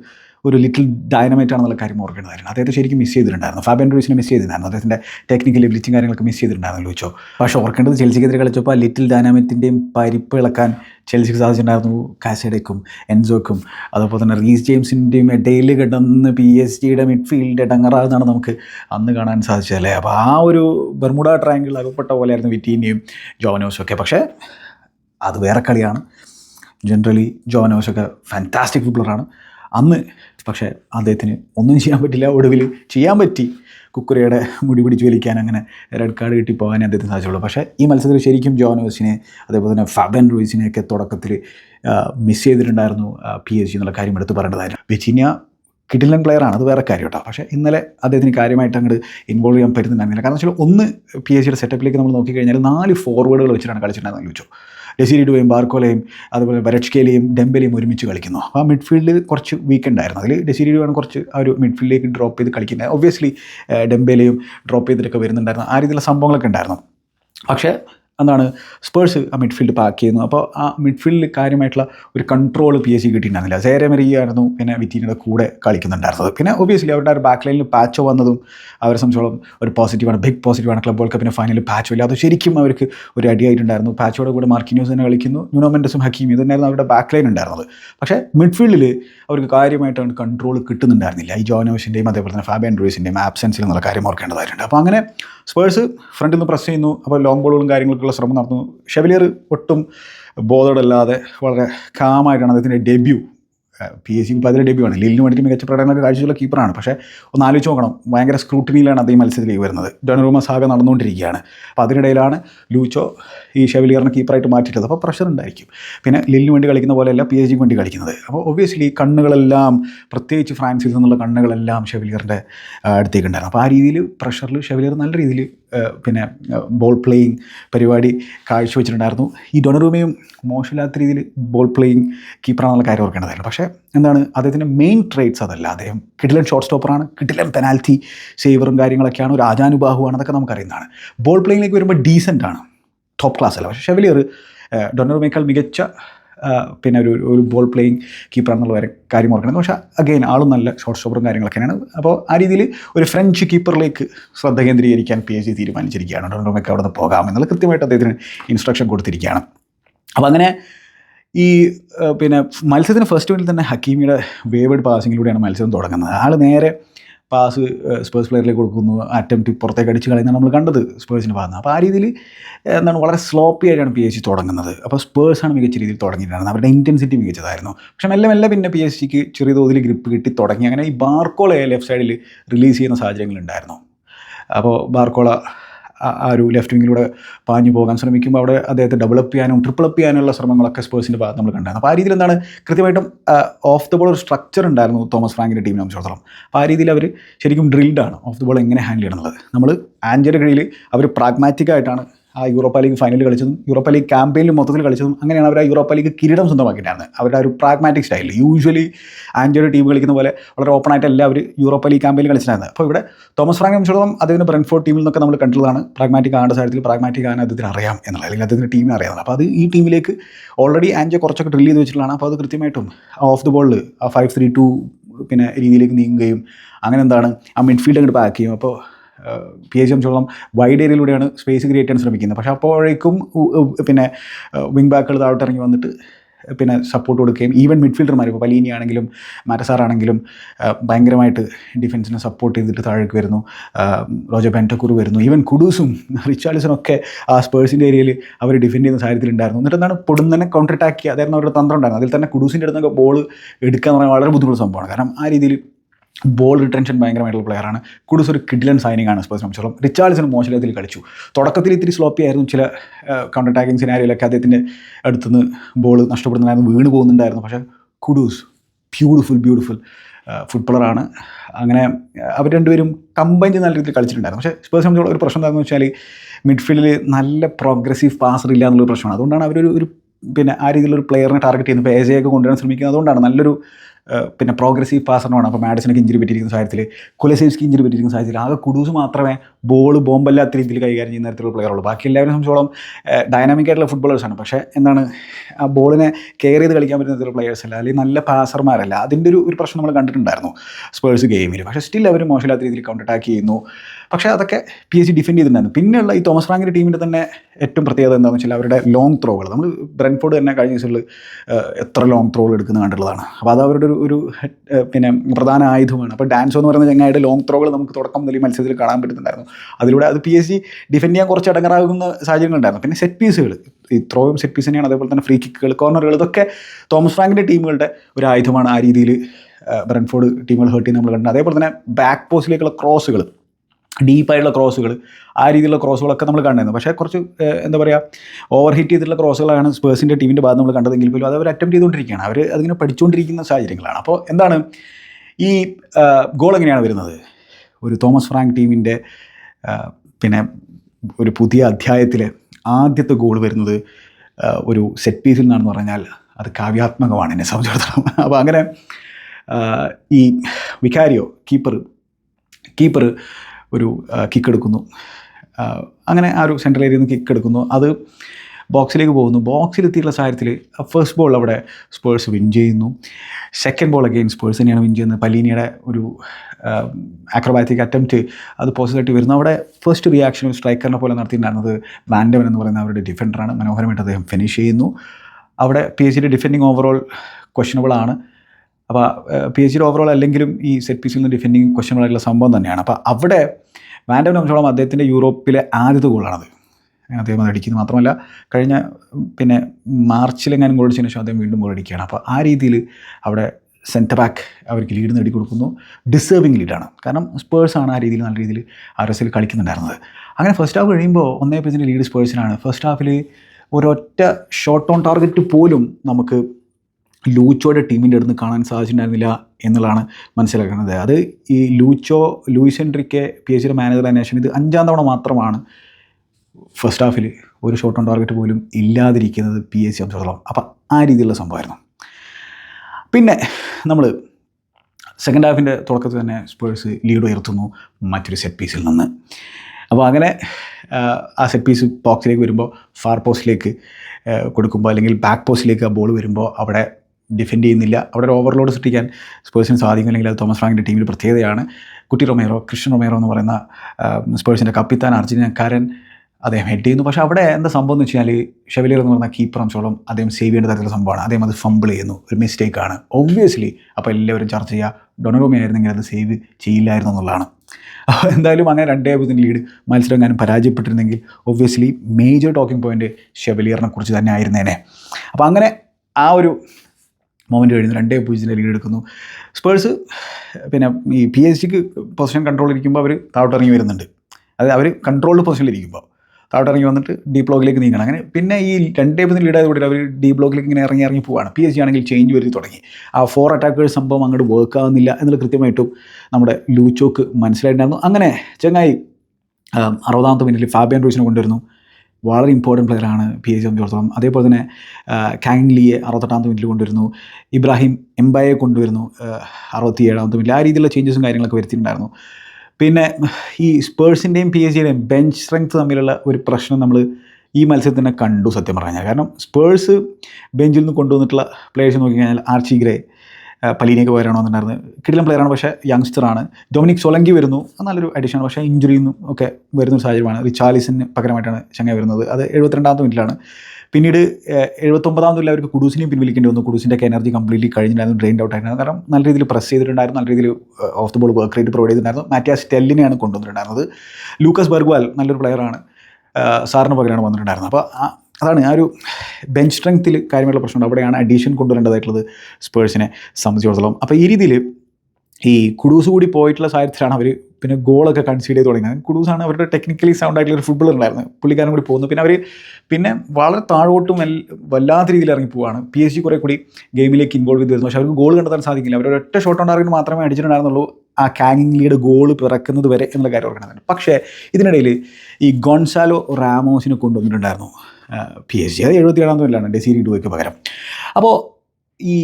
ഒരു ലിറ്റിൽ ഡൈനമൈറ്റ് ആണെന്നുള്ള കാര്യം ഓർക്കേണ്ടതായിരുന്നു. അദ്ദേഹത്തെ ശരിക്കും മിസ് ചെയ്തിട്ടുണ്ടായിരുന്നു. ഫാബിയൻ റൂസിനെ മിസ് ചെയ്തിട്ടുണ്ടായിരുന്നു. അദ്ദേഹത്തിന്റെ ടെക്നിക്കൽ എബിലിറ്റിയും കാര്യങ്ങളൊക്കെ മിസ് ചെയ്തിട്ടുണ്ടായിരുന്നു ചോദിച്ചോ? പക്ഷേ ഓർക്കേണ്ടത് ചെൽസിക്കെതിരെ കളിച്ചപ്പോൾ ആ ലിറ്റിൽ ഡൈനാമിറ്റിന്റെയും പരിപ്പ് ഇളക്കാൻ ചെൽസിക്ക് സാധിച്ചിട്ടുണ്ടായിരുന്നു കാസഡേക്കും എൻസോക്കും അതുപോലെ തന്നെ റീസ് ജെയിംസിന്റെയും ഇടയിൽ കിടന്ന് പി എസ് ജിയുടെ മിഡ്ഫീൽഡ് ഇടങ്ങറാകുന്നതാണ് നമുക്ക് അന്ന് കാണാൻ സാധിച്ചതല്ലേ? അപ്പോൾ ആ ഒരു ബർമുഡ ട്രയാങ്കിൾ അകപ്പെട്ട പോലെയായിരുന്നു വിറ്റീനിയും ജോനോസും ഒക്കെ പക്ഷേ അത് വേറെ കളിയാണ്. ജനറലി ജോനോസൊക്കെ ഫാന്റാസ്റ്റിക് ഫുട്ബോളറാണ് അന്ന് പക്ഷേ അദ്ദേഹത്തിന് ഒന്നും ചെയ്യാൻ പറ്റില്ല ഒടുവിൽ ചെയ്യാൻ പറ്റി. കുക്കുരയുടെ മുടി പിടിച്ച് വലിക്കാൻ അങ്ങനെ റെഡ് കാർഡ് കിട്ടി പോകാനേ അദ്ദേഹത്തിന് സാധിച്ചുള്ളൂ. പക്ഷേ ഈ മത്സരത്തിൽ ശരിക്കും ജോനോസിനെ അതേപോലെ തന്നെ ഫബൻ റോയ്സിനെയൊക്കെ തുടക്കത്തിൽ മിസ് ചെയ്തിട്ടുണ്ടായിരുന്നു പി എസ് ജി എന്നുള്ള കാര്യം എടുത്ത് പറയേണ്ടതായിരുന്നു. വെച്ചിന്യ കിഡിലൻ പ്ലെയറാണ് അത് വേറെ കാര്യം കേട്ടോ പക്ഷേ ഇന്നലെ അദ്ദേഹത്തിന് കാര്യമായിട്ട് അങ്ങോട്ട് ഇൻവോൾവ് ചെയ്യാൻ പറ്റുന്നുണ്ടായിരുന്നില്ല. കാരണം വെച്ചാൽ ഒന്ന് പി എസ് സിയുടെ സെറ്റപ്പിലേക്ക് നമ്മൾ നോക്കിക്കഴിഞ്ഞാൽ നാല് ഫോർവേഡുകൾ വെച്ചിട്ടാണ് കളിച്ചിട്ടുണ്ടായിരുന്നത് ചോദിച്ചു ഡെസിരിഡുവയും ബാർക്കോലയും അതുപോലെ ബരട്ഷ്കേലിയും ഡെമ്പലിയും ഒരുമിച്ച് കളിക്കുന്നു. അപ്പോൾ ആ മിഡ്ഫീൽഡിൽ കുറച്ച് വീക്ക് ഉണ്ടായിരുന്നു. അതിൽ ഡെസിരിഡുവാണ് കുറച്ച് ആ ഒരു മിഡ്ഫീൽഡിലേക്ക് ഡ്രോപ്പ് ചെയ്ത് കളിക്കുന്നത്. ഒബ്വിയസ്ലി ഡെമ്പലയും ഡ്രോപ്പ് ചെയ്തിട്ടൊക്കെ വരുന്നുണ്ടായിരുന്നു. ആ രീതിയിലുള്ള സംഭവങ്ങളൊക്കെ ഉണ്ടായിരുന്നു. പക്ഷേ എന്താണ് സ്പേഴ്സ് ആ മിഡ്ഫീൽഡ് പാക്ക് ചെയ്യുന്നു അപ്പോൾ ആ മിഡ്ഫീൽഡിൽ കാര്യമായിട്ടുള്ള ഒരു കൺട്രോൾ പി എസ് സി കിട്ടിയിട്ടുണ്ടായിരുന്നില്ല. സേരമെറിയായിരുന്നു പിന്നെ വിറ്റീനയുടെ കൂടെ കളിക്കുന്നുണ്ടായിരുന്നത്. പിന്നെ ഒബിയസ്ലി അവരുടെ ഒരു ബാക്ക് ലൈനിൽ പാച്ചോ വന്നതും അവരെ സംബന്ധിച്ചോളം ഒരു പോസിറ്റീവാണ് ബിഗ് പോസിറ്റീവാണ് ക്ലബ് വേൾഡ് കപ്പിന്റെ ഫൈനലിൽ പാച്ചോ ഇല്ല അത് ശരിക്കും അവർക്ക് ഒരു അടിയായിട്ടുണ്ടായിരുന്നു. പാച്ചോടെ കൂടെ മാർക്കിന്യൂസ് തന്നെ കളിക്കുന്നു. ന്യൂനോമെന്റസും ഹക്കീം ഇത് തന്നെയായിരുന്നു അവരുടെ ബാക്ക് ലൈൻ ഉണ്ടായിരുന്നത്. പക്ഷേ മിഡ്ഫീൽഡിൽ അവർക്ക് കാര്യമായിട്ടാണ് കൺട്രോൾ കിട്ടുന്നുണ്ടായിരുന്നില്ല. ഈ ജോനോസിന്റെയും അതേപോലെ തന്നെ ഫാബിയൻ റൂയിസിന്റെയും ആബ്സെൻസിൽ എന്നുള്ള കാര്യം ഓർക്കേണ്ടതായിട്ടുണ്ട്. അപ്പോൾ അങ്ങനെ സ്പേഴ്സ് ഫ്രണ്ടിൽ നിന്ന് പ്രസ് ചെയ്യുന്നു. അപ്പോൾ ലോങ് ബോളുകളും കാര്യങ്ങൾക്കുള്ള ശ്രമം നടത്തുന്നു. ഷെവലിയർ ഒട്ടും ബോധമല്ലാതെ വളരെ കാമായിട്ടാണ് അദ്ദേഹത്തിന്റെ ഡെബ്യൂ പി എസ് ഇപ്പോൾ അതിലെ ഡെബ്യൂ ആണ്. ലില്ലിന് വേണ്ടിയിട്ട് മികച്ച പ്രകടനമൊക്കെ കാഴ്ചയുള്ള കീപ്പറാണ്. പക്ഷേ ഒന്ന് ആലോചിച്ച് നോക്കണം. ഭയങ്കര സ്ക്രൂട്ടിനിയിലാണ് അദ്ദേഹം മത്സരത്തിലേക്ക് വരുന്നത്. ഡൊനറൂമ സാഗ നടന്നുകൊണ്ടിരിക്കുകയാണ്. അപ്പോൾ അതിനിടയിലാണ് ലൂച്ചോ ഈ ഷെവലിയറിനെ കീപ്പറായിട്ട് മാറ്റിയിട്ടത് അപ്പോൾ പ്രഷർ ഉണ്ടായിരിക്കും. പിന്നെ ലില്ലിന് വേണ്ടി കളിക്കുന്ന പോലെയല്ല പി എസ് ജിക്ക് വേണ്ടി കളിക്കുന്നത്. അപ്പോൾ ഒബ്വിയസ്ലി കണ്ണുകളെല്ലാം പ്രത്യേകിച്ച് ഫ്രാൻസിൽ നിന്നുള്ള കണ്ണുകളെല്ലാം ഷെവലിയറിന്റെ അടുത്തേക്ക് ഉണ്ടായിരുന്നു. അപ്പോൾ ആ രീതിയിൽ പ്രഷറിൽ ഷെവലിയർ നല്ല രീതിയിൽ പിന്നെ ബോൾ പ്ലേയിങ് പരിപാടി കാഴ്ചവെച്ചിട്ടുണ്ടായിരുന്നു. ഈ ഡൊണറൂമയും മോശമില്ലാത്ത രീതിയിൽ ബോൾ പ്ലേയിങ് കീപ്പറാണെന്നുള്ള കാര്യം ഓർക്കേണ്ടതായിരുന്നു. പക്ഷേ എന്താണ് അദ്ദേഹത്തിന്റെ മെയിൻ ട്രേഡ്സ് അതല്ല. അദ്ദേഹം കിടിലൻ ഷോർട്ട് സ്റ്റോപ്പറാണ് കിടിലൻ പെനാൽറ്റി സേവറും കാര്യങ്ങളൊക്കെയാണ് ഒരു ആജാനുബാഹുവാണ് അതൊക്കെ നമുക്കറിയുന്നതാണ്. ബോൾ പ്ലേയിങ്ങിലേക്ക് വരുമ്പോൾ ഡീസന്റ് ആണ്. ടോപ്പ് ക്ലാസ് അല്ല. പക്ഷേ ഷെവലിയർ ഡൊണറുമേക്കാൾ മികച്ച പിന്നെ ഒരു ഒരു ബോൾ പ്ലേയിങ് കീപ്പർ എന്നുള്ള വരെ കാര്യം ഓർക്കണം. പക്ഷേ അഗെയിൻ ആളും നല്ല ഷോർട്ട് സ്റ്റോപ്പറും കാര്യങ്ങളൊക്കെയാണ് അപ്പോൾ ആ രീതിയിൽ ഒരു ഫ്രഞ്ച് കീപ്പറിലേക്ക് ശ്രദ്ധ കേന്ദ്രീകരിക്കാൻ പി എച്ച് തീരുമാനിച്ചിരിക്കുകയാണ്. ഡൊണറുമേക്ക് അവിടെ നിന്ന് പോകാമെന്നുള്ള കൃത്യമായിട്ട് അദ്ദേഹത്തിന് ഇൻസ്ട്രക്ഷൻ കൊടുത്തിരിക്കുകയാണ്. അപ്പോൾ അങ്ങനെ ഈ പിന്നെ മത്സരത്തിന് ഫസ്റ്റ് മിനിറ്റിൽ തന്നെ ഹക്കീമിയുടെ വേവേഡ് പാസിങ്ങിലൂടെയാണ് മത്സരം തുടങ്ങുന്നത്. ആൾ നേരെ പാസ് സ്പേഴ്സ് പ്ലെയറിലേക്ക് കൊടുക്കുന്നു അറ്റംപ്റ്റ് പുറത്തേക്ക് അടിച്ച് കളയുന്നതാണ് നമ്മൾ കണ്ടത് സ്പേഴ്സിന് ഭാഗത്ത് അപ്പോൾ ആ രീതിയിൽ എന്താണ് വളരെ സ്ലോപ്പി ആയിട്ടാണ് പി എസ് ജി തുടങ്ങുന്നത്. അപ്പോൾ സ്പേഴ്സാണ് മികച്ച രീതിയിൽ തുടങ്ങിയിട്ടുണ്ടായിരുന്നത്. അവരുടെ ഇന്റൻസിറ്റി മികച്ചതായിരുന്നു. പക്ഷേ മെല്ലെ മെല്ലെ പിന്നെ പി എസ് ജിക്ക് ചെറിയ തോതിൽ ഗ്രിപ്പ് കിട്ടി തുടങ്ങി. അങ്ങനെ ഈ ബാർക്കോളയെ ലെഫ്റ്റ് സൈഡിൽ റിലീസ് ചെയ്യുന്ന സാഹചര്യങ്ങളുണ്ടായിരുന്നു അപ്പോൾ ബാർക്കോള ആ ഒരു ലെഫ്റ്റ് വിങ്ങിലൂടെ പാഞ്ഞു പോകാൻ ശ്രമിക്കുമ്പോൾ അവിടെ അദ്ദേഹത്തെ ഡെവലപ്പ് ചെയ്യാനും ട്രിപ്പിൾ അപ്പ് ചെയ്യാനുള്ള ശ്രമങ്ങളൊക്കെ സ്പേഴ്സിന്റെ ഭാഗത്ത് നമ്മൾ കണ്ടായിരുന്നു. അപ്പോൾ ആ രീതിയിൽ എന്താണ് കൃത്യമായിട്ടും ഓഫ് ദ ബോൾ ഒരു സ്ട്രക്ചർ ഉണ്ടായിരുന്നു തോമസ് ഫ്രാങ്കിന്റെ ടീമിനെ സംബന്ധിച്ചിടത്തോളം. അപ്പോൾ ആ രീതിയിൽ അവർ ശരിക്കും ഡ്രിൽഡ് ആണ് ഓഫ് ദ ബോൾ എങ്ങനെ ഹാൻഡിൽ ചെയ്യണം എന്നുള്ളത്. നമ്മൾ ആൻജയുടെ കീഴിൽ അവർ പ്രാഗ്മാറ്റിക് ആയിട്ടാണ് ആ യൂറോപ്പ ലീഗ് ഫൈനൽ കളിച്ചതും യൂറോപ്പ ലീഗ് ക്യാമ്പയിനിൽ മൊത്തത്തിൽ കളിച്ചതും അങ്ങനെയാണ് അവർ ആ യൂറോപ്പ ലീഗ് കിരീടം സ്വന്തമാക്കിയിട്ടാണ് അവരുടെ ഒരു പ്രാഗ്മാറ്റിക് സ്റ്റൈലിൽ യൂഷ്വലി ആൻജയുടെ ടീം കളിക്കുന്ന പോലെ വളരെ ഓപ്പൺ ആയിട്ടല്ല അവർ യൂറോപ്പ ലീഗ് ക്യാമ്പയിനിൽ കളിച്ചിട്ടുണ്ടായിരുന്നത്. അപ്പോൾ ഇവിടെ തോമസ് ഫ്രാങ്ക് സംബന്ധിച്ചിടത്തോളം അദ്ദേഹത്തിന് ബ്രൻഫോർഡ് ടീമിൽ നിന്നൊക്കെ നമ്മൾ കണ്ടുള്ളതാണ് പ്രാഗ്മാറ്റിക് ആകേണ്ട സാഹചര്യത്തിൽ പ്രാഗ്മാറ്റിക് ആണ് അദ്ദേഹത്തിന് അറിയാം എന്നുള്ളത്. അല്ലെങ്കിൽ അദ്ദേഹത്തിന്റെ ടീമിനെ അറിയാം അപ്പോൾ അത് ഈ ടീമിലേക്ക് ഓൾറെഡി ആൻജോ കുറച്ചൊക്കെ ഡ്രിൽ ചെയ്ത് വെച്ചിട്ടുള്ളതാണ്. അപ്പോൾ അത് കൃത്യമായിട്ടും ഓഫ് ദി ബോളിൽ ആ ഫൈവ് ത്രീ ടു പിന്നെ രീതിയിലേക്ക് നീങ്ങുകയും അങ്ങനെ എന്താണ് ആ മിഡ്ഫീൽഡ് അങ്ങോട്ട് പാക്ക് ചെയ്യും അപ്പോൾ പി എച്ച് സംബന്ധിച്ചോളം വൈഡ് ഏരിയയിലൂടെയാണ് സ്പേസ് ക്രിയേറ്റ് ചെയ്യാൻ ശ്രമിക്കുന്നത്. പക്ഷേ അപ്പോഴേക്കും പിന്നെ വിങ് ബാക്കുകൾ താഴോട്ട് ഇറങ്ങി വന്നിട്ട് പിന്നെ സപ്പോർട്ട് കൊടുക്കുകയും ഈവൻ മിഡ്ഫീൽഡർമാർ ഇപ്പോൾ പലീനി ആണെങ്കിലും മാറ്റസാറാണെങ്കിലും ഭയങ്കരമായിട്ട് ഡിഫൻസിനെ സപ്പോർട്ട് ചെയ്തിട്ട് താഴേക്ക് വരുന്നു. റോജ റോജോ വരുന്നു. ഈവൻ കുഡൂസും റിച്ചാർഡ്സണും ഒക്കെ ആ സ്പേഴ്സിന്റെ ഏരിയയിൽ അവർ ഡിഫെൻഡ് ചെയ്യുന്ന സാഹചര്യത്തിലുണ്ടായിരുന്നു എന്നിട്ട് എന്താണ്? പൊടുന്നനെ കൗണ്ടർ അറ്റാക്ക് ചെയ്യുക അതായിരുന്നു അവരുടെ തന്ത്രം ഉണ്ടായിരുന്നു അതിൽ തന്നെ കുഡൂസിന്റെ അടുത്തൊക്കെ ബോൾ എടുക്കുക എന്ന് പറഞ്ഞാൽ വളരെ ബുദ്ധിമുട്ടുള്ള സംഭവമാണ്. കാരണം ആ രീതിയിൽ ബോൾ റിട്ടൻഷൻ ഭയങ്കരമായിട്ടുള്ള പ്ലെയറാണ് കുഡൂസ് ഒരു കിഡിലൻ സൈനിങ് ആണ് സ്പോർട്സ് സംബന്ധിച്ചോളം റിച്ചാർഡ്സിന് മോശത്തിൽ കളിച്ചു. തുടക്കത്തിൽ ഇത്തിരി സ്ലോപ്പി ആയിരുന്നു. ചില കൗണ്ടർ അറ്റാക്കിംഗ് സിനാരിയിലൊക്കെ അദ്ദേഹത്തിന്റെ അടുത്തുനിന്ന് ബോൾ നഷ്ടപ്പെടുന്നുണ്ടായിരുന്നു. വീണ് പോകുന്നുണ്ടായിരുന്നു. പക്ഷേ കുഡൂസ് ബ്യൂട്ടിഫുൾ ബ്യൂട്ടിഫുൾ ഫുട്ബോളറാണ് അങ്ങനെ അവർ രണ്ടുപേരും കമ്പൈൻ ചെയ്ത് നല്ല രീതിയിൽ കളിച്ചിട്ടുണ്ടായിരുന്നു. പക്ഷേ സ്പേഴ്സ് സംബന്ധിച്ചുള്ള ഒരു പ്രശ്നം എന്താണെന്ന് വെച്ചാൽ മിഡ്ഫീൽഡിൽ നല്ല പ്രോഗ്രസീവ് പാസർ ഇല്ല എന്നുള്ളൊരു പ്രശ്നമാണ്. അതുകൊണ്ടാണ് അവരൊരു ഒരു പിന്നെ ആ രീതിയിലൊരു പ്ലെയറിനെ ടാർഗറ്റ് ചെയ്യുന്നത്. ഇപ്പോൾ എജയൊക്കെ കൊണ്ടുവരാൻ ശ്രമിക്കുന്നത് അതുകൊണ്ടാണ്. നല്ലൊരു പിന്നെ പ്രോഗ്രസീവ് പാസറിനാണ് അപ്പോൾ മാഡിസനൊക്കെ ഇഞ്ചുറി പറ്റിയിരിക്കുന്ന സാഹചര്യത്തിൽ കുലസേവ്സ്ക്ക് ഇഞ്ചുറി പറ്റിയിരിക്കുന്ന സാഹചര്യത്തിൽ ആകെ കുഡൂസ് മാത്രമേ ബോൾ ബോംബല്ലാത്ത രീതിയിൽ കൈകാര്യം ചെയ്യുന്ന തരത്തിലുള്ള പ്ലെയറുള്ളൂ ബാക്കി എല്ലാവരും സംബന്ധിച്ചോളം ഡൈനാമിക് ആയിട്ടുള്ള ഫുട്ബോളേഴ്സാണ് പക്ഷേ എന്താണ് ആ ബോളിനെ കെയർ ചെയ്ത് കളിക്കാൻ പറ്റുന്ന തരത്തിലുള്ള പ്ലെയേഴ്സ് അല്ല. അല്ലെങ്കിൽ നല്ല പാസർമാരല്ല അതിന്റെ ഒരു ഒരു പ്രശ്നം നമ്മൾ കണ്ടിട്ടുണ്ടായിരുന്നു സ്പേഴ്സ് ഗെയിമിൽ പക്ഷേ സ്റ്റിൽ അവർ മോശമില്ലാത്ത രീതിയിൽ കൗണ്ടർ അറ്റാക്ക് ചെയ്യുന്നു. പക്ഷേ അതൊക്കെ പി എസ് സി ഡിഫെൻഡ് ചെയ്തിട്ടുണ്ടായിരുന്നു. പിന്നെയുള്ള ഈ തോമസ് ഫ്രാങ്കിന്റെ ടീമിന്റെ തന്നെ ഏറ്റവും പ്രത്യേകത എന്താണെന്ന് വെച്ചാൽ അവരുടെ ലോങ് ത്രോകൾ നമ്മൾ ബ്രെൻഫോർഡ് തന്നെ കഴിഞ്ഞ ദിവസങ്ങളിൽ എത്ര ലോങ് ത്രോകൾ എടുക്കുന്നത് കണ്ടിട്ടുള്ളതാണ്. അപ്പോൾ അത് അവരുടെ ഒരു ഒരു പിന്നെ പ്രധാന ആയുധമാണ്. അപ്പോൾ ഡാൻസ് എന്ന് പറയുന്ന ചങ്ങായിട്ട് ലോങ് ത്രോകൾ നമുക്ക് തുടക്കം മുതൽ ഈ മത്സരത്തിൽ കാണാൻ പറ്റുന്നുണ്ടായിരുന്നു. അതിലൂടെ അത് പി എസ് സി ഡിഫെൻഡ് ചെയ്യാൻ കുറച്ച് അടങ്ങറാകുന്ന സാഹചര്യങ്ങളുണ്ടായിരുന്നു പിന്നെ സെറ്റ് പീസുകൾ ഈ ത്രോയും സെറ്റ് പീസ് തന്നെയാണ് അതേപോലെ തന്നെ ഫ്രീ കിക്കുകൾ കോർണറുകൾ ഇതൊക്കെ തോമസ് ഫ്രാങ്കിന്റെ ടീമുകളുടെ ഒരു ആയുധമാണ് ആ രീതിയിൽ ബ്രൻഫോർഡ് ടീമുകൾ ഹേർട്ട് ചെയ്യുന്ന നമ്മൾ കണ്ടത് അതേപോലെ തന്നെ ബാക്ക് പോസ്റ്റിലേക്കുള്ള ക്രോസുകൾ ഡീപ്പായിട്ടുള്ള ക്രോസുകൾ ആ രീതിയിലുള്ള ക്രോസുകളൊക്കെ നമ്മൾ കണ്ടിരുന്നു. പക്ഷേ കുറച്ച് എന്താ പറയുക ഓവർ ഹിറ്റ് ചെയ്തിട്ടുള്ള ക്രോസുകളാണ് സ്പേഴ്സിന്റെ ടീമിന്റെ ഭാഗത്ത് നമ്മൾ കണ്ടതെങ്കിൽ പോലും അത് അവർ അറ്റംപ്റ്റ് ചെയ്തുകൊണ്ടിരിക്കുകയാണ്. അവർ അതിങ്ങനെ പഠിച്ചുകൊണ്ടിരിക്കുന്ന സാഹചര്യങ്ങളാണ്. അപ്പോൾ എന്താണ് ഈ ഗോൾ എങ്ങനെയാണ് വരുന്നത്? ഒരു തോമസ് ഫ്രാങ്ക് ടീമിന്റെ പിന്നെ ഒരു പുതിയ അധ്യായത്തിൽ ആദ്യത്തെ ഗോൾ വരുന്നത് ഒരു സെറ്റ് പീസിൽ നിന്നാണെന്ന് പറഞ്ഞാൽ അത് കാവ്യാത്മകമാണ് എന്നെ സംബന്ധിച്ചിടത്തോളം. അപ്പോൾ അങ്ങനെ ഈ വികാരിയോ കീപ്പർ കീപ്പർ ഒരു കിക്ക് എടുക്കുന്നു അങ്ങനെ ആ ഒരു സെൻട്രൽ ഏരിയയിൽ നിന്ന് കിക്ക് എടുക്കുന്നു അത് ബോക്സിലേക്ക് പോകുന്നു. ബോക്സിലെത്തിയിട്ടുള്ള സാഹചര്യത്തിൽ ഫസ്റ്റ് ബോൾ അവിടെ സ്പേഴ്സ് വിൻ ചെയ്യുന്നു. സെക്കൻഡ് ബോൾ അഗെയിൻ സ്പേഴ്സ് തന്നെയാണ് വിൻ ചെയ്യുന്നത്. പല്ലീനിയുടെ ഒരു ആക്രോബാറ്റിക് അറ്റംപ്റ്റ് അത് പോസിറ്റീവായിട്ട് വരുന്നു. അവിടെ ഫസ്റ്റ് റിയാക്ഷൻ സ്ട്രൈക്കറിനെ പോലെ നടത്തിയിട്ടുണ്ടായിരുന്നത് വാൻഡവൻ എന്ന് പറയുന്ന അവരുടെ ഡിഫൻഡറാണ് മനോഹരമായിട്ട് അദ്ദേഹം ഫിനിഷ് ചെയ്യുന്നു. അവിടെ P H D defending overall questionable ആണ്. അപ്പോൾ പി എച്ച് ഡി ഓവറോൾ അല്ലെങ്കിലും ഈ സെറ്റ് പീസിൽ നിന്ന് ഡിഫെൻഡിങ് ആയിട്ടുള്ള സംഭവം തന്നെയാണ്. അപ്പോൾ അവിടെ വാൻഡം സംബന്ധിച്ചോളം അദ്ദേഹത്തിന്റെ യൂറോപ്പിലെ ആദ്യത്തെ ഗോളാണത് അദ്ദേഹം അത് അടിക്കുന്നത് മാത്രമല്ല കഴിഞ്ഞ പിന്നെ മാർച്ചിലെങ്ങാനും ഗോൾ അടിച്ചതിന് ശേഷം അദ്ദേഹം വീണ്ടും ഗോൾ അടിക്കുകയാണ്. അപ്പോൾ ആ രീതിയിൽ അവിടെ സെന്റർ ബാക്ക് അവർക്ക് ലീഡ് നേടി കൊടുക്കുന്നു. ഡിസേർവിങ് ലീഡാണ് കാരണം സ്പേഴ്സാണ് ആ രീതിയിൽ നല്ല രീതിയിൽ ആർ എസ് എൽ കളിക്കുന്നുണ്ടായിരുന്നത്. അങ്ങനെ ഫസ്റ്റ് ഹാഫ് കഴിയുമ്പോൾ ഒന്നേ പേജിന്റെ ലീഡ് സ്പേഴ്സിനാണ് ഫസ്റ്റ് ഹാഫിൽ ഒരൊറ്റ ഷോട്ട് ഓൺ ടാർഗറ്റ് പോലും നമുക്ക് ലൂച്ചോയുടെ ടീമിന്റെ അടുത്ത് കാണാൻ സാധിച്ചിട്ടുണ്ടായിരുന്നില്ല എന്നുള്ളതാണ് മനസ്സിലാക്കുന്നത് അത് ഈ Lucho Luis Enrique P H ഡിയുടെ മാനേജർ അന്വേഷണം ഇത് അഞ്ചാം തവണ മാത്രമാണ് ഫസ്റ്റ് ഹാഫിൽ ഒരു ഷോട്ട് ഓൺ ടാർഗറ്റ് പോലും ഇല്ലാതിരിക്കുന്നത് പി എച്ച് സംബന്ധിച്ചിടത്തോളം. അപ്പം ആ രീതിയിലുള്ള സംഭവമായിരുന്നു. പിന്നെ നമ്മൾ സെക്കൻഡ് ഹാഫിന്റെ തുടക്കത്തിൽ തന്നെ സ്പേഴ്സ് ലീഡ് ഉയർത്തുന്നു മറ്റൊരു സെറ്റ് പീസിൽ നിന്ന്. അപ്പോൾ അങ്ങനെ ആ സെറ്റ് പീസ് ബോക്സിലേക്ക് വരുമ്പോൾ ഫാർ പോസ്റ്റിലേക്ക് കൊടുക്കുമ്പോൾ അല്ലെങ്കിൽ ബാക്ക് പോസ്റ്റിലേക്ക് ആ ബോൾ വരുമ്പോൾ അവിടെ ഡിഫെൻഡ് ചെയ്യുന്നില്ല. അവിടെ ഒരു ഓവർലോഡ് സൃഷ്ടിക്കാൻ സ്പേഴ്സിന് സാധിക്കുന്നില്ലെങ്കിൽ അത് തോമസ് ഫ്രാങ്കിന്റെ ടീമിൽ പ്രത്യേകതയാണ്. കുട്ടി റൊമേറോ കൃഷ്ണൻ റൊമേറോ എന്ന് പറയുന്ന സ്പേഴ്സിന്റെ കപ്പിത്താൻ അർജന്റീനക്കാരൻ അദ്ദേഹം ഹെഡ് ചെയ്യുന്നു. പക്ഷേ അവിടെ എന്താ സംഭവം എന്ന് വെച്ചാൽ ഷെവലിയർ എന്ന് പറഞ്ഞ അംശോളം അദ്ദേഹം സേവ് ചെയ്യേണ്ട തരത്തിലുള്ള സംഭവമാണ്. അദ്ദേഹം അത് ഫംബിൾ ചെയ്യുന്നു. ഒരു മിസ്റ്റേക്കാണ് ഒബ്വിയസ്ലി അപ്പോൾ എല്ലാവരും ചർച്ച ചെയ്യുക ഡൊണറോമി ആയിരുന്നെങ്കിൽ അത് സേവ് ചെയ്യില്ലായിരുന്നു എന്നുള്ളതാണ്. അപ്പോൾ എന്തായാലും അങ്ങനെ രണ്ടേ പൂജ്യത്തിന് ലീഡ് മത്സരം എങ്ങാനും പരാജയപ്പെട്ടിരുന്നെങ്കിൽ ഒബ്വിയസ്ലി മേജർ ടോക്കിംഗ് പോയിന്റ് ഷെവലിയറിനെ കുറിച്ച് തന്നെ ആയിരുന്നേനെ. അപ്പോൾ അങ്ങനെ ആ ഒരു മൊമെന്റ് കഴിയുന്നു രണ്ടേ പൂജ്യത്തിന്റെ ലീഡ് എടുക്കുന്നു. സ്പേഴ്സ് പിന്നെ ഈ പി എസ് ജിക്ക് പൊസിഷൻ കൺട്രോൾ ഇരിക്കുമ്പോൾ അവർ താഴോട്ടിറങ്ങി വരുന്നുണ്ട്. അതായത് അവർ കൺട്രോൾഡ് പൊസിഷനിൽ ഇരിക്കുമ്പോൾ താഴോട്ടിറങ്ങി വന്നിട്ട് ഡി ബ്ലോക്കിലേക്ക് നീങ്ങണം. അങ്ങനെ പിന്നെ ഈ രണ്ടേ പൂജ്യം ലീഡ് ആയതുകൊണ്ട് അവർ ഡി ബ്ലോക്കിലേക്ക് ഇങ്ങനെ ഇറങ്ങി ഇറങ്ങി പോവാണ്. പി എസ് ജി ആണെങ്കിൽ ചേഞ്ച് വരുത്തി തുടങ്ങി. ആ ഫോർ അറ്റാക്കേഴ്സ് സംഭവം അങ്ങോട്ട് വർക്ക് ആവുന്നില്ല എന്നുള്ള കൃത്യമായിട്ടും നമ്മുടെ ലൂച്ചോക്ക് മനസ്സിലായിട്ടുണ്ടായിരുന്നു. അങ്ങനെ ചങ്ങായി അറുപതാമത്തെ മിനിറ്റിൽ ഫാബിയൻ റൂസിനെ കൊണ്ടുവരുന്നു. വളരെ ഇമ്പോർട്ടന്റ് പ്ലെയറാണ് പി എച്ച് സംബന്ധിച്ചിടത്തോളം അതേപോലെ തന്നെ കാങ്ലിയെ അറുപത്തെട്ടാമത്തെ മിനിറ്റിൽ കൊണ്ടുവരുന്നു. ഇബ്രാഹിം എംബായെ കൊണ്ടുവരുന്നു അറുപത്തി ഏഴാമത്തെ മിനിറ്റ് ആ രീതിയിലുള്ള ചേഞ്ചസും കാര്യങ്ങളൊക്കെ വരുത്തിയിട്ടുണ്ടായിരുന്നു. പിന്നെ ഈ സ്പേഴ്സിന്റെയും പി എച്ച് ജിയുടെയും ബെഞ്ച് സ്ട്രെങ്ത് തമ്മിലുള്ള ഒരു പ്രശ്നം നമ്മൾ ഈ മത്സരത്തിൽ തന്നെ കണ്ടു സത്യം പറഞ്ഞാൽ. കാരണം സ്പേഴ്സ് ബെഞ്ചിൽ നിന്ന് കൊണ്ടുവന്നിട്ടുള്ള പ്ലേയേഴ്സ് നോക്കിക്കഴിഞ്ഞാൽ ആർച്ചി ഗ്രേ പലീനയ്ക്ക് വരണമെന്നുണ്ടായിരുന്നു കിടിലം പ്ലെയറാണ് പക്ഷേ യങ്സ്റ്ററാണ് ഡൊമിനിക് സൊലങ്കി വരുന്നു. നല്ലൊരു അഡീഷനാണ് പക്ഷേ ഇഞ്ചുറിയിൽ നിന്നും ഒക്കെ വരുന്ന സാഹചര്യമാണ്. റിച്ചാലിസിന് പകരമായിട്ടാണ് ചങ്ങ വരുന്നത്. അത് എഴുപത്തിരണ്ടാമത്തെ മിനിറ്റിലാണ് പിന്നീട് എഴുപത്തൊമ്പതാം മിനിറ്റിൽ അവർക്ക് കുഡൂസിനെയും പിൻവലിക്കേണ്ടി വന്നു. കുഡൂസിന്റെ എനർജി കംപ്ലീറ്റ്ലി കഴിഞ്ഞിട്ടുണ്ടായിരുന്നു ഡ്രെയിൻ ഔട്ട് ആയിരുന്നു. കാരണം നല്ല രീതിയിൽ പ്രസ് ചെയ്തിട്ടുണ്ടായിരുന്നു. നല്ല രീതിയിൽ off the ball work rate provide ചെയ്തിട്ടുണ്ടായിരുന്നു. മാറ്റിയാസ് ടെല്ലിനെയാണ് കൊണ്ടുവന്നിട്ടുണ്ടായിരുന്നത്. ലൂക്കസ് ബർഗ്വാൽ നല്ലൊരു പ്ലെയറാണ് സാറിന് പകരമാണ് വന്നിട്ടുണ്ടായിരുന്നത്. അപ്പോൾ അതാണ് ആ ഒരു ബെഞ്ച് സ്ട്രെങ്ത്തിൽ കാര്യമായിട്ടുള്ള പ്രശ്നമുണ്ട് അവിടെയാണ് അഡീഷൻ കൊണ്ടുവരേണ്ടതായിട്ടുള്ളത് സ്പേഴ്സിനെ സംബന്ധിച്ചിടത്തോളം. അപ്പോൾ ഈ രീതിയിൽ ഈ കുഡൂസ് കൂടി പോയിട്ടുള്ള സാഹചര്യത്തിലാണ് അവർ പിന്നെ ഗോളൊക്കെ കൺസീഡ് ചെയ്ത് തുടങ്ങിയത്. കുഡൂസാണ് അവരുടെ ടെക്നിക്കലി സൗണ്ട് ആയിട്ടുള്ള ഒരു ഫുട്ബോൾ ഉണ്ടായിരുന്നു പുള്ളിക്കാരൻ കൂടി പോകുന്നു. പിന്നെ അവർ പിന്നെ വളരെ താഴോട്ടും വല്ലാത്ത രീതിയിൽ ഇറങ്ങി പോവാണ് പി എസ് ജി കുറേ കൂടി ഗെയിമിലേക്ക് ഇൻവോൾവ് ചെയ്ത് വരുന്നു. പക്ഷേ അവർക്ക് ഗോൾ കണ്ടെത്താൻ സാധിക്കില്ല. അവർ ഒറ്റ ഷോട്ട് ഉണ്ടാകുന്ന മാത്രമേ അടിച്ചിട്ടുണ്ടായിരുന്നുള്ളൂ. ആ കാങ്ങിങ് ലീഡ് ഗോൾ പിറക്കുന്നത് വരെ എന്നുള്ള കാര്യം ഓർക്കണം പക്ഷേ ഇതിനിടയിൽ ഈ ഗോൺസാലോ റാമോസിനെ കൊണ്ടുവന്നിട്ടുണ്ടായിരുന്നു. പി എസ് ജി അത് എഴുപത്തി ഏഴാം തോന്നിലാണ് ഡെസീരി ഡുവയ്ക്ക് പകരം. അപ്പോൾ ഈ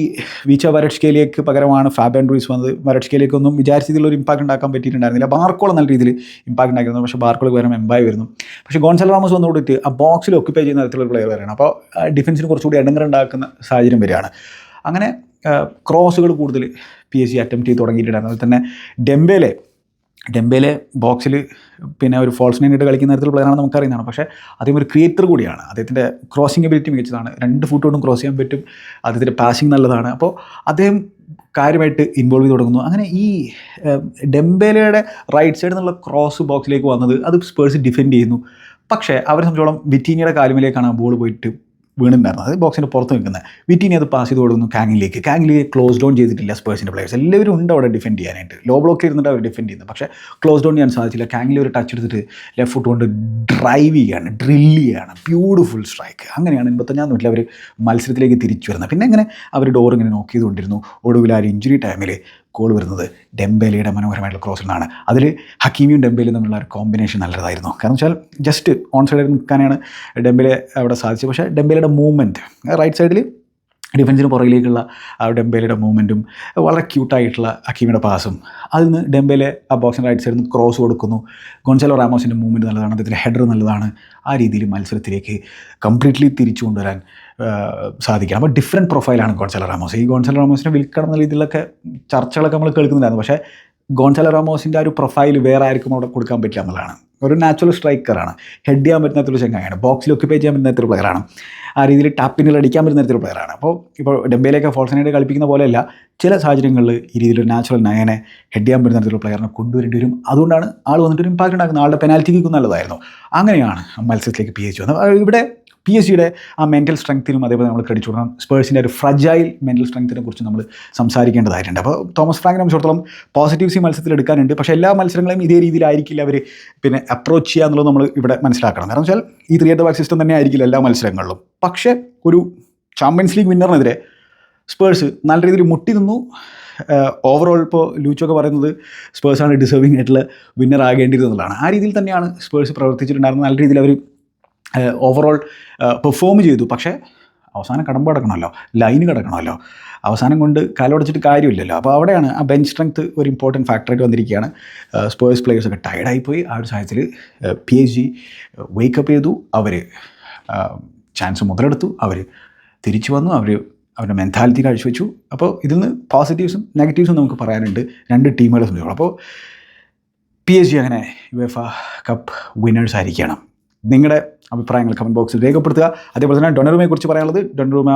വീച്ച വരട്സ്കേലിയേക്ക് പകരമാണ് ഫാബൻ റൂയിസ് വന്നത്. വരട്സ്കേലിയേക്കൊന്നും വിചാരിച്ചതിലുള്ള ഒരു ഇമ്പാക്ട് ഉണ്ടാക്കാൻ പറ്റിയിട്ടുണ്ടായിരുന്നില്ല. ബാർക്കോൾ നല്ല രീതിയിൽ ഇമ്പാക്ട് ഉണ്ടാക്കിയിരുന്നു. പക്ഷേ ബാർക്കോൾക്ക് പകരം എംബായി വരുന്നു പക്ഷേ ഗോൺസൽ റാമോസ് വന്നുകൊണ്ടിട്ട് ആ ബോക്സിൽ ഒക്യുപ്പൈ ചെയ്യുന്ന തരത്തിലുള്ള പ്ലെയർ വരെയാണ്. അപ്പോൾ ഡിഫൻസിന് കുറച്ചുകൂടി ഇടങ്ങറുണ്ടാക്കുന്ന സാഹചര്യം വരികയാണ്. അങ്ങനെ ക്രോസുകൾ കൂടുതൽ പി എസ് സി അറ്റംപ്റ്റ് ചെയ്ത് തുടങ്ങിയിട്ടുണ്ടായിരുന്നു. അതുപോലെ തന്നെ ഡെംബേലെ ഡെംബേലെ ബോക്സിൽ പിന്നെ ഒരു ഫോൾസ് നൈനായിട്ട് കളിക്കുന്ന തരത്തിൽ പ്ലെയറാണ് നമുക്കറിയുന്നതാണ്. പക്ഷേ അദ്ദേഹം ഒരു ക്രിയേറ്റർ കൂടിയാണ്. അദ്ദേഹത്തിന്റെ ക്രോസിംഗ് എബിലിറ്റി മികച്ചതാണ്. രണ്ട് ഫുട്ട് കൊണ്ടും ക്രോസ് ചെയ്യാൻ പറ്റും. അദ്ദേഹത്തിന്റെ പാസിംഗ് നല്ലതാണ്. അപ്പോൾ അദ്ദേഹം കാര്യമായിട്ട് ഇൻവോൾവ് ചെയ്ത് തുടങ്ങുന്നു. അങ്ങനെ ഈ ഡെമ്പേലയുടെ റൈറ്റ് സൈഡിൽ നിന്നുള്ള ക്രോസ് ബോക്സിലേക്ക് വന്നത് അത് സ്പേഴ്സ് ഡിഫെൻഡ് ചെയ്യുന്നു. പക്ഷേ അവരെ സംബന്ധിച്ചോളം വിറ്റീനിയുടെ കാലുമിലേക്കാണ് ആ ബോൾ പോയിട്ട് വീണുണ്ടായിരുന്നത് അത് ബോക്സിന്റെ പുറത്ത് നിൽക്കുന്നത് വിറ്റിനെ അത് പാസ് ചെയ്ത് കൊടുക്കുന്നു കാങ്ങിലേക്ക്. കാങ്ങിലേക്ക് ക്ലോസ് ഡൗൺ ചെയ്തിട്ടില്ല സ്പേഴ്സിന്റെ പ്ലേയേഴ്സ് എല്ലാവരും ഉണ്ട് അവിടെ ഡിഫെൻഡ് ചെയ്യാനായിട്ട്. ലോ ബ്ലോക്ക് ഇരുന്നിട്ട് അവർ ഡിഫെൻഡ് ചെയ്യുന്നത് പക്ഷേ ക്ലോസ് ഡൗൺ ചെയ്യാൻ സാധിച്ചില്ല. കാങ്ങിലെ ഒരു ടച്ച് എടുത്തിട്ട് ലെഫ്റ്റ് ഫുട്ട് കൊണ്ട് ഡ്രൈവ് ചെയ്യുകയാണ്. ഡ്രില്ല് ചെയ്യുകയാണ്. ബ്യൂട്ടിഫുൾ സ്ട്രൈക്ക് അങ്ങനെയാണ് എൺപത്തഞ്ചാം നൂറ്റിൽ അവർ മത്സരത്തിലേക്ക് തിരിച്ചു വരുന്നത്. പിന്നെ ഇങ്ങനെ അവർ ഡോർ ഇങ്ങനെ നോക്കി ചെയ്തുകൊണ്ടിരുന്നു. ഒടുവിൽ ആ ഒരു ഇഞ്ചുറി ടൈമിൽ ഗോൾ വരുന്നത് ഡെംബേലയുടെ മനോഹരമായിട്ടുള്ള ക്രോസിൽ നിന്നാണ് അതിൽ ഹക്കീമിയും ഡെംബേലും തമ്മിലുള്ള ഒരു കോമ്പിനേഷൻ നല്ലതായിരുന്നു. കാരണം വെച്ചാൽ ജസ്റ്റ് ഓൺ സൈഡിൽ നിൽക്കാനാണ് ഡെംബേലെ അവിടെ സാധിച്ചത്. പക്ഷേ ഡെംബേലയുടെ മൂവ്മെന്റ് റൈറ്റ് സൈഡിൽ ഡിഫൻസിന് പുറകിലേക്കുള്ള ഡെംബേലയുടെ മൂവ്മെന്റും വളരെ ക്യൂട്ടായിട്ടുള്ള അക്കീമിയുടെ പാസും അതിൽ നിന്ന് ഡെംബേലെ ആ ബോക്സിന്റെ റൈറ്റ് സൈഡിൽ നിന്ന് ക്രോസ് കൊടുക്കുന്നു. ഗൊൺസാലോ റാമോസിന്റെ മൂവ്മെന്റ് നല്ലതാണ്. അദ്ദേഹത്തിന്റെ ഹെഡർ നല്ലതാണ്. ആ രീതിയിൽ മത്സരത്തിലേക്ക് കംപ്ലീറ്റ്ലി തിരിച്ചു കൊണ്ടുവരാൻ സാധിക്കണം. അപ്പോൾ ഡിഫറെന്റ് പ്രൊഫൈലാണ് ഗോൺസല റാമോസ്. ഈ ഗോൺസല റാമോസിനെ വിൽക്കണം എന്ന രീതിയിലൊക്കെ ചർച്ചകളൊക്കെ നമ്മൾ കേൾക്കുന്നുണ്ടായിരുന്നു. പക്ഷേ ഗോൺസല റാമോസിന്റെ ആ ഒരു പ്രൊഫൈൽ വേറെ ആർക്കും അവിടെ കൊടുക്കാൻ പറ്റില്ല എന്നുള്ളതാണ്. ഒരു നാച്ചുറൽ സ്ട്രൈക്കറാണ് ഹെഡ് ചെയ്യാൻ പറ്റുന്ന തരത്തിലുള്ള ചങ്ങായാണ് ബോക്സിൽ ഒക്യുപ്പൈ ചെയ്യാൻ പറ്റുന്ന തരത്തിലുള്ള പ്ലെയറാണ് ആ രീതിയിൽ ടാപ്പിനിൽ അടിക്കാൻ പറ്റുന്ന തരത്തിലുള്ള പ്ലെയറാണ് അപ്പോൾ ഇപ്പോൾ ഡെമ്പയിലേക്ക് ഫോൾസനായിട്ട് കളിപ്പിക്കുന്ന പോലെയല്ല ചില സാഹചര്യങ്ങളിൽ ഈ രീതിയിൽ നാച്ചുറൽ നയനെ ഹെഡ് ചെയ്യാൻ പറ്റുന്ന തരത്തിലുള്ള പ്ലെയറിനെ കൊണ്ടുവരേണ്ടി വരും. അതുകൊണ്ടാണ് ആൾ വന്നിട്ട് ഒരു ഇമ്പാക്റ്റ് ഉണ്ടാക്കുന്നത്. ആളുടെ പെനാൽറ്റി കിക്കും നല്ലതായിരുന്നു അങ്ങനെയാണ് മത്സരത്തിലേക്ക് പി എച്ച് വന്നത്. ഇവിടെ പി എസ് സിയുടെ ആ മെന്റൽ സ്ട്രെങ്ത്തിനും അതേപോലെ നമ്മൾ ക്രെഡിറ്റ് കൊടുക്കണം. സ്പേഴ്സിന്റെ ഒരു ഫ്രജൈൽ മെന്റൽ സ്ട്രെങ്ത്തിനെ കുറിച്ച് നമ്മൾ സംസാരിക്കേണ്ടതായിട്ടുണ്ട്. അപ്പോൾ തോമസ് ഫ്രാങ്കിനെ സംബന്ധിച്ചിടത്തോളം പോസിറ്റീവ്സ് ഈ മത്സരത്തിൽ എടുക്കാനുണ്ട്. പക്ഷേ എല്ലാ മത്സരങ്ങളും ഇതേ രീതിയിലായിരിക്കില്ല അവർ പിന്നെ അപ്രോച്ച് ചെയ്യുക എന്നുള്ളത് നമ്മൾ ഇവിടെ മനസ്സിലാക്കണം. കാരണം വെച്ചാൽ ഈ ത്രീ അറ്റ് ബാക്ക് സിസ്റ്റം തന്നെ ആയിരിക്കില്ല എല്ലാ മത്സരങ്ങളിലും. പക്ഷേ ഒരു ചാമ്പ്യൻസ് ലീഗ് വിന്നറിനെതിരെ സ്പേഴ്സ് നല്ല രീതിയിൽ മുട്ടി നിന്നു. ഓവറോൾ ഇപ്പോൾ ലൂച്ചൊക്കെ പറയുന്നത് സ്പേഴ്സാണ് ഡിസേർവിംഗ് ആയിട്ടുള്ള വിന്നർ ആകേണ്ടിയിരുന്നതാണ് ആ രീതിയിൽ തന്നെയാണ് സ്പേഴ്സ് പ്രവർത്തിച്ചിട്ടുണ്ടായിരുന്നത്. നല്ല രീതിയിൽ അവർ ഓവറോൾ പെർഫോം ചെയ്തു. പക്ഷേ അവസാനം കടമ്പ് കിടക്കണമല്ലോ. ലൈന് കിടക്കണമല്ലോ. അവസാനം കൊണ്ട് കാലോടച്ചിട്ട് കാര്യമില്ലല്ലോ. അപ്പോൾ അവിടെയാണ് ആ ബെഞ്ച് സ്ട്രെങ്ത് ഒരു ഇമ്പോർട്ടന്റ് ഫാക്ടറായിട്ട് വന്നിരിക്കുകയാണ്. സ്പോർട്സ് പ്ലേയേഴ്സൊക്കെ ടയർഡായിപ്പോയി ആ ഒരു സാഹചര്യത്തിൽ പി എച്ച് ജി വേക്കപ്പ് ചെയ്തു. അവർ ചാൻസ് മുതലെടുത്തു. അവർ തിരിച്ചു വന്നു. അവർ അവരുടെ മെന്റാലിറ്റി കാഴ്ചവെച്ചു. അപ്പോൾ ഇതിൽ നിന്ന് പോസിറ്റീവ്സും നെഗറ്റീവ്സും നമുക്ക് പറയാനുണ്ട്. രണ്ട് ടീമുകളെ സംബന്ധിച്ചോളം. അപ്പോൾ പി എച്ച് ജി അങ്ങനെ യുഎഫ കപ്പ് വിന്നേഴ്സ് ആയിരിക്കണം നിങ്ങളുടെ അഭിപ്രായങ്ങൾ കമന്റ് ബോക്സിൽ രേഖപ്പെടുത്തുക. അതേപോലെ തന്നെ ഡൊണറുമയെ കുറിച്ച് പറയാനുള്ളത് ഡൊണറുമ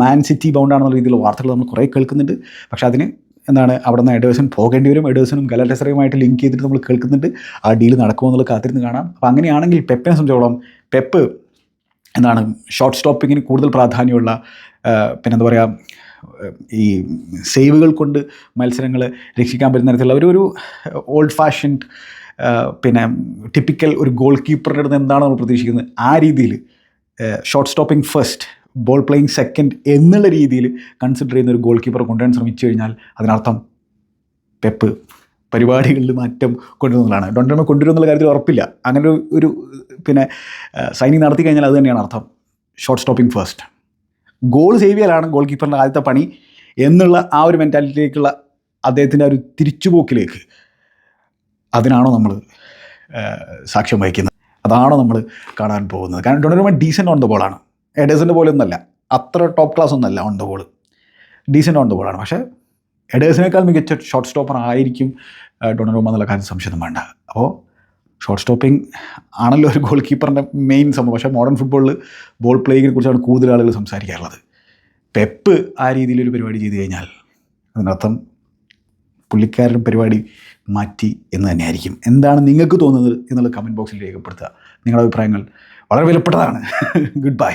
മാൻ സിറ്റി ബൗണ്ടാണെന്നുള്ള രീതിയിലുള്ള വാർത്തകൾ നമ്മൾ കുറേ കേൾക്കുന്നുണ്ട്. പക്ഷേ അതിന് എന്താണ് അവിടെ നിന്ന് എഡേഴ്സൺ പോകേണ്ടി വരും. എഡേഴ്സണും ഗലറ്റസറയുമായിട്ട് ലിങ്ക് ചെയ്തിട്ട് നമ്മൾ കേൾക്കുന്നുണ്ട്. ആ ഡീൽ നടക്കുമോ എന്നുള്ളത് കാത്തിരുന്ന് കാണാം. അപ്പോൾ അങ്ങനെയാണെങ്കിൽ പെപ്പിനെ സംബന്ധിച്ചോളം പെപ്പ് എന്താണ് ഷോർട്ട് സ്റ്റോപ്പിങ്ങിന് കൂടുതൽ പ്രാധാന്യമുള്ള പിന്നെന്താ പറയുക ഈ സേവുകൾ കൊണ്ട് മത്സരങ്ങൾ രക്ഷിക്കാൻ പറ്റുന്ന തരത്തിലുള്ള ഒരു ഒരു ഓൾഡ് ഫാഷൻഡ് പിന്നെ ടിപ്പിക്കൽ ഒരു ഗോൾ കീപ്പറിന്റെ അടുത്ത് എന്താണ് നമ്മൾ പ്രതീക്ഷിക്കുന്നത്? ആ രീതിയിൽ short stopping first ball playing second എന്നുള്ള രീതിയിൽ കൺസിഡർ ചെയ്യുന്ന ഒരു ഗോൾ കീപ്പറെ കൊണ്ടുവരാൻ ശ്രമിച്ചു കഴിഞ്ഞാൽ അതിനർത്ഥം പെപ്പ് പരിപാടികളിൽ മാറ്റം കൊണ്ടുവരുന്നതാണ്. ഡോണ്ടർമ കൊണ്ടുവരുന്നുള്ള കാര്യത്തിൽ ഉറപ്പില്ല. അങ്ങനെ ഒരു പിന്നെ സൈനിങ് നടത്തി കഴിഞ്ഞാൽ അത് തന്നെയാണ് അർത്ഥം. Short stopping first goal save ചെയ്യലാണ് ഗോൾ കീപ്പറിന്റെ ആദ്യത്തെ പണി എന്നുള്ള ആ ഒരു മെന്റാലിറ്റിയിലേക്കുള്ള അദ്ദേഹത്തിന്റെ ഒരു തിരിച്ചുപോക്കിലേക്ക് അതിനാണോ നമ്മൾ സാക്ഷ്യം വഹിക്കുന്നത്? അതാണോ നമ്മൾ കാണാൻ പോകുന്നത്? കാരണം ഡൊണറുമ ഡീസന്റ് ഓൺ ദ ബോളാണ് എഡേഴ്സിന്റെ പോലെ ഒന്നല്ല. അത്ര ടോപ്പ് ക്ലാസ് ഒന്നല്ല on the ball decent on the ബോളാണ് പക്ഷേ എഡേഴ്സിനേക്കാൾ മികച്ച ഷോർട്ട് സ്റ്റോപ്പർ ആയിരിക്കും ഡൊണറുമ എന്നുള്ള കാര്യം സംശയം വേണ്ട. അപ്പോൾ ഷോർട്ട് സ്റ്റോപ്പിംഗ് ആണല്ലോ ഒരു ഗോൾ കീപ്പറിന്റെ മെയിൻ സംഭവം. പക്ഷേ മോഡേൺ ഫുട്ബോളിൽ ബോൾ പ്ലേയിങ്ങിനെ കുറിച്ചാണ് കൂടുതൽ ആളുകൾ സംസാരിക്കാറുള്ളത്. പെപ്പ് ആ രീതിയിലൊരു പരിപാടി ചെയ്ത് കഴിഞ്ഞാൽ അതിനർത്ഥം പുള്ളിക്കാരുടെ പരിപാടി മാറ്റി എന്ന് തന്നെയായിരിക്കും. എന്താണ് നിങ്ങൾക്ക് തോന്നുന്നത് എന്നുള്ള കമന്റ് ബോക്സിൽ രേഖപ്പെടുത്തുക. നിങ്ങളുടെ അഭിപ്രായങ്ങൾ വളരെ വിലപ്പെട്ടതാണ്. Good bye